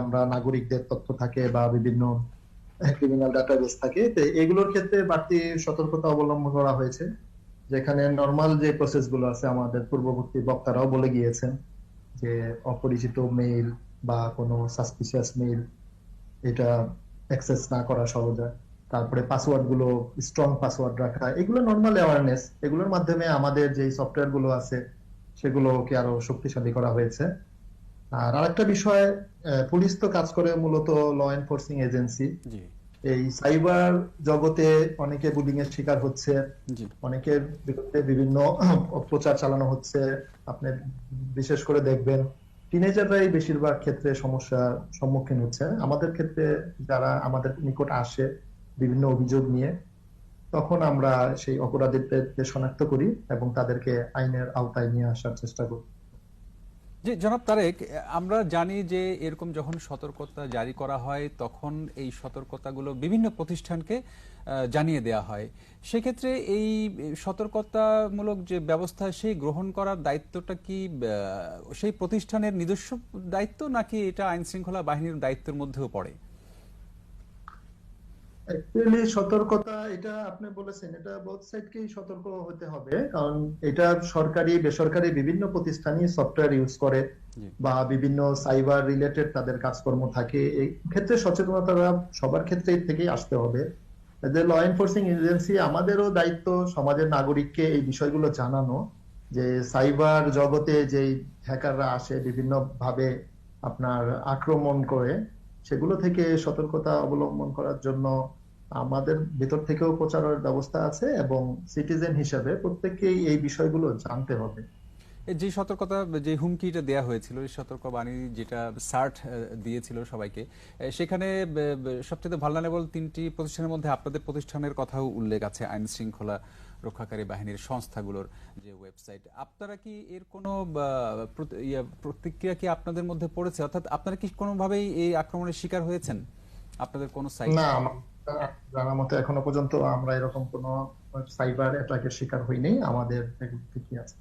আমরা নাগরিকদের তথ্য থাকে বা বিভিন্ন ক্রিমিনাল ডাটাবেস থাকে, তো এগুলোর ক্ষেত্রে বাড়তি সতর্কতা অবলম্বন করা হয়েছে। যেখানে নর্মাল যে প্রসেসগুলো আছে, আমাদের পূর্ববর্তী বক্তারাও বলে গিয়েছেন যে অপরিচিত মেইল বা কোনো সাসপিসিয়াস মেইল এটা অ্যাক্সেস না করা সহজে। তারপরে পাসওয়ার্ডগুলো স্ট্রং পাসওয়ার্ড রাখা, এগুলো নর্মাল অ্যাওয়ারনেস এগুলোর মাধ্যমে আমাদের যে সফটওয়্যারগুলো আছে, সেগুলোকে আরও শক্তিশালী করা হয়েছে। আর আরেকটা বিষয় পুলিশ তো কাজ করে মূলত ল এনফোর্সিং এজেন্সি এই সাইবার জগতে অনেকে বুলিং এর শিকার হচ্ছে অনেকের বিরুদ্ধে বিভিন্ন প্রচার চালানো হচ্ছে আপনি বিশেষ করে দেখবেন টিনেজাররাই বেশিরভাগ ক্ষেত্রে সমস্যার সম্মুখীন হচ্ছে। আমাদের ক্ষেত্রে যারা আমাদের নিকট আসে বিভিন্ন অভিযোগ নিয়ে তখন আমরা সেই অপরাধীদেরকে শনাক্ত করি এবং তাদেরকে আইনের আওতায় নিয়ে আসার চেষ্টা করি। জি জনাব তারেক, আমরা জানি যে এরকম যখন সতর্কতা জারি করা হয়, তখন এই সতর্কতাগুলো বিভিন্ন প্রতিষ্ঠানকে জানিয়ে দেয়া হয়। সেক্ষেত্রে এই সতর্কতামূলক যে ব্যবস্থা, সেই গ্রহণ করার দায়িত্বটা কি সেই প্রতিষ্ঠানের নিজস্ব দায়িত্ব, নাকি এটা আইনশৃঙ্খলা বাহিনীর দায়িত্বের মধ্যেও পড়ে? অ্যাকচুয়ালি সতর্কতা এটা আপনি বলেছেন এটা বোথ সাইডকেই সতর্ক হতে হবে কারণ এটা সরকারি বেসরকারি বিভিন্ন প্রতিষ্ঠানই সফটওয়্যার ইউজ করে বা বিভিন্ন সাইবার রিলেটেড তাদের কাজকর্ম থাকে। এই ক্ষেত্রে সচেতনতা সবার ক্ষেত্রেই থেকেই আসতে হবে। যে ল এনফোর্সিং এজেন্সি আমাদেরও দায়িত্ব সমাজের নাগরিককে এই বিষয়গুলো জানানো যে সাইবার জগতে যেই হ্যাকাররা আসে বিভিন্ন ভাবে আপনার আক্রমণ করে সেগুলো থেকে সতর্কতা অবলম্বন করার জন্য আমাদের ভিতর থেকেও প্রচারের ব্যবস্থা আছে এবং সিটিজেন হিসেবে প্রত্যেককেই এই বিষয়গুলো জানতে হবে। যে সতর্কতা যে হুমকিটা দেয়া হয়েছিল এই সতর্ক বাণী যেটা সার্ট দিয়েছিল সবাইকে সেখানে ব- ব- সবচেয়ে ভালনারেবল তিনটি প্রতিষ্ঠানের মধ্যে আপনাদের প্রতিষ্ঠানের কথাও উল্লেখ আছে আইন শৃঙ্খলা রক্ষাকারী বাহিনীর সংস্থাগুলোর যে ওয়েবসাইট। আপনারা কি এর কোনো প্রতিক্রিয়া কি আপনাদের মধ্যে পড়েছে? অর্থাৎ আপনারা কি কোনোভাবেই এই আক্রমণের শিকার হয়েছেন? আপনাদের কোনো সাইট? না আমার জানা মতে এখনও পর্যন্ত আমরা এরকম কোনো সাইবার অ্যাটাকের শিকার হইনি। আমাদের ঠিকই আছে?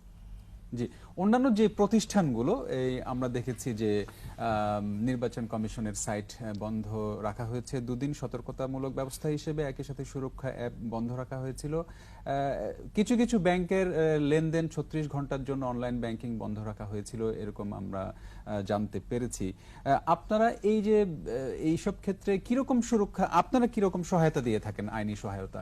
জি, অন্যান্য যে প্রতিষ্ঠানগুলো, এই আমরা দেখেছি যে নির্বাচন কমিশনের সাইট বন্ধ রাখা হয়েছে। দুদিন সতর্কতামূলক ব্যবস্থা হিসেবে একই সাথে সুরক্ষা অ্যাপ বন্ধ রাখা হয়েছিল। কিছু কিছু ব্যাংকের লেনদেন ছত্রিশ ঘণ্টার জন্য অনলাইন ব্যাংকিং বন্ধ রাখা হয়েছিল, এরকম আমরা জানতে পেরেছি। আপনারা এই যে এইসব ক্ষেত্রে কীরকম সুরক্ষা, আপনারা কীরকম সহায়তা দিয়ে থাকেন আইনি সহায়তা?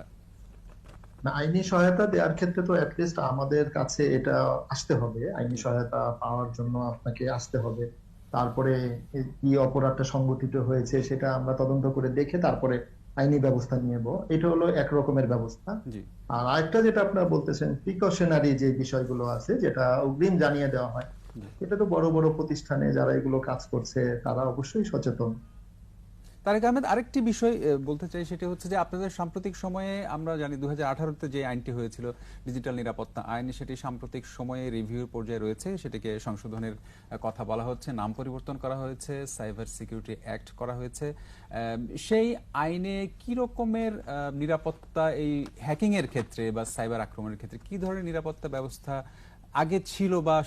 না আইনি সহায়তা দেওয়ার ক্ষেত্রে তো অ্যাটলিস্ট আমাদের কাছে এটা আসতে হবে। আইনি সহায়তা পাওয়ার জন্য আপনাকে আসতে হবে। তারপরে কি অপরাধটা সংগঠিত হয়েছে সেটা আমরা তদন্ত করে দেখে তারপরে আইনি ব্যবস্থা নিয়ে নেব। এটা হলো এক রকমের ব্যবস্থা। আর আরেকটা যেটা আপনারা বলতেছেন প্রিকশনারি যে বিষয়গুলো আছে যেটা অগ্রিম জানিয়ে দেওয়া হয় এটা তো বড় বড় প্রতিষ্ঠানে যারা এগুলো কাজ করছে তারা অবশ্যই সচেতন। তারেক আহমেদ আরেকটি বিষয় বলতে চাই সেটা হচ্ছে যে আপনাদের সাম্প্রতিক সময়ে আমরা জানি দু হাজার যে আইনটি হয়েছিল, ডিজিটাল নিরাপত্তা আইন, সেটি সাম্প্রতিক সময়ে রিভিউর পর্যায়ে রয়েছে। সেটিকে সংশোধনের কথা বলা হচ্ছে, নাম পরিবর্তন করা হয়েছে, সাইবার সিকিউরিটি অ্যাক্ট করা হয়েছে। সেই আইনে কি রকমের নিরাপত্তা, এই হ্যাকিংয়ের ক্ষেত্রে বা সাইবার আক্রমণের ক্ষেত্রে কি ধরনের নিরাপত্তা ব্যবস্থা আগে ছিল বা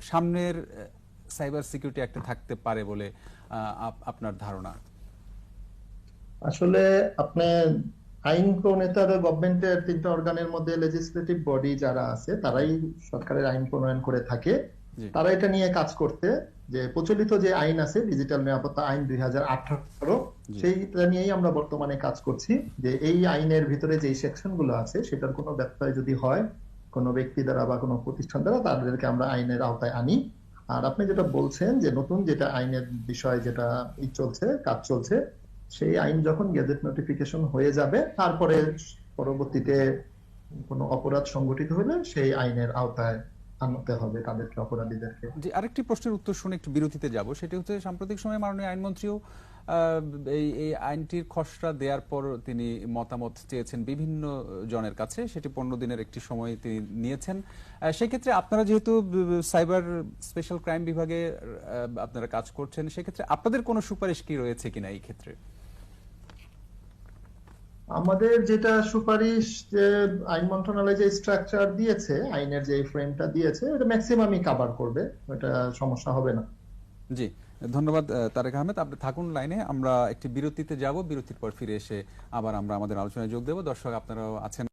সামনের সাইবার সিকিউরিটি অ্যাক্টে থাকতে পারে বলে আপ- আপনার ধারণা? আসলে আপনি আইন প্রণেতার গভর্নমেন্টের তিনটা অর্গানের মধ্যে লেজিসলেটিভ বডি যারা আছে তারাই সরকারের আইন প্রণয়ন করে থাকে। তারা এটা নিয়ে কাজ করতে যে প্রচলিত যে আইন আছে ডিজিটাল নিরাপত্তা আইন দুই হাজার আঠারো সেইটা নিয়েই আমরা বর্তমানে কাজ করছি। যে এই আইনের ভিতরে যে সেকশনগুলো আছে সেটার কোনো ব্যত্যয় যদি হয় কোনো ব্যক্তি দ্বারা বা কোনো প্রতিষ্ঠান দ্বারা তাদেরকে আমরা আইনের আওতায় আনি। আর আপনি যেটা বলছেন যে নতুন যেটা আইনের বিষয় যেটা চলছে কাজ চলছে সেই আইন যখন গেজেট নোটিফিকেশন হয়ে যাবে, তারপরে পরবর্তীতে কোনো অপরাধ সংগঠিত হলে সেই আইনের আওতায় আনতে হবে তাদেরকে, অপরাধীদেরকে। যে আরেকটি প্রশ্নের উত্তর শুনে একটু বিরতিতে যাব। সেটি হচ্ছে সাম্প্রতিক সময়ে মাননীয় আইনমন্ত্রীও এই এই আইনটির খসড়া দেওয়ার পর তিনি মতামত চেয়েছেন বিভিন্ন জনের কাছে। সেটি পনেরো দিনের একটি সময় তিনি নিয়েছেন। সেক্ষেত্রে আপনারা যেহেতু সাইবার স্পেশাল ক্রাইম বিভাগে আপনারা কাজ করছেন, সেক্ষেত্রে আপনাদের কোনো সুপারিশ কি রয়েছে কিনা এই ক্ষেত্রে? আমাদের যেটা সুপারিশ যে আইন মন্ত্রণালয় যে স্ট্রাকচার দিয়েছে, আইনের যে ফ্রেমটা দিয়েছে, এটা ম্যাক্সিমামই কাভার করবে, এটা সমস্যা হবে না। জি, ধন্যবাদ তারেক আহমেদ। আপনি থাকুন লাইনে, আমরা একটি বিরতিতে যাব, বিরতির পর ফিরে এসে আবার আমরা আমাদের আলোচনায় যোগ দেব। দর্শক, আপনারাও আছেন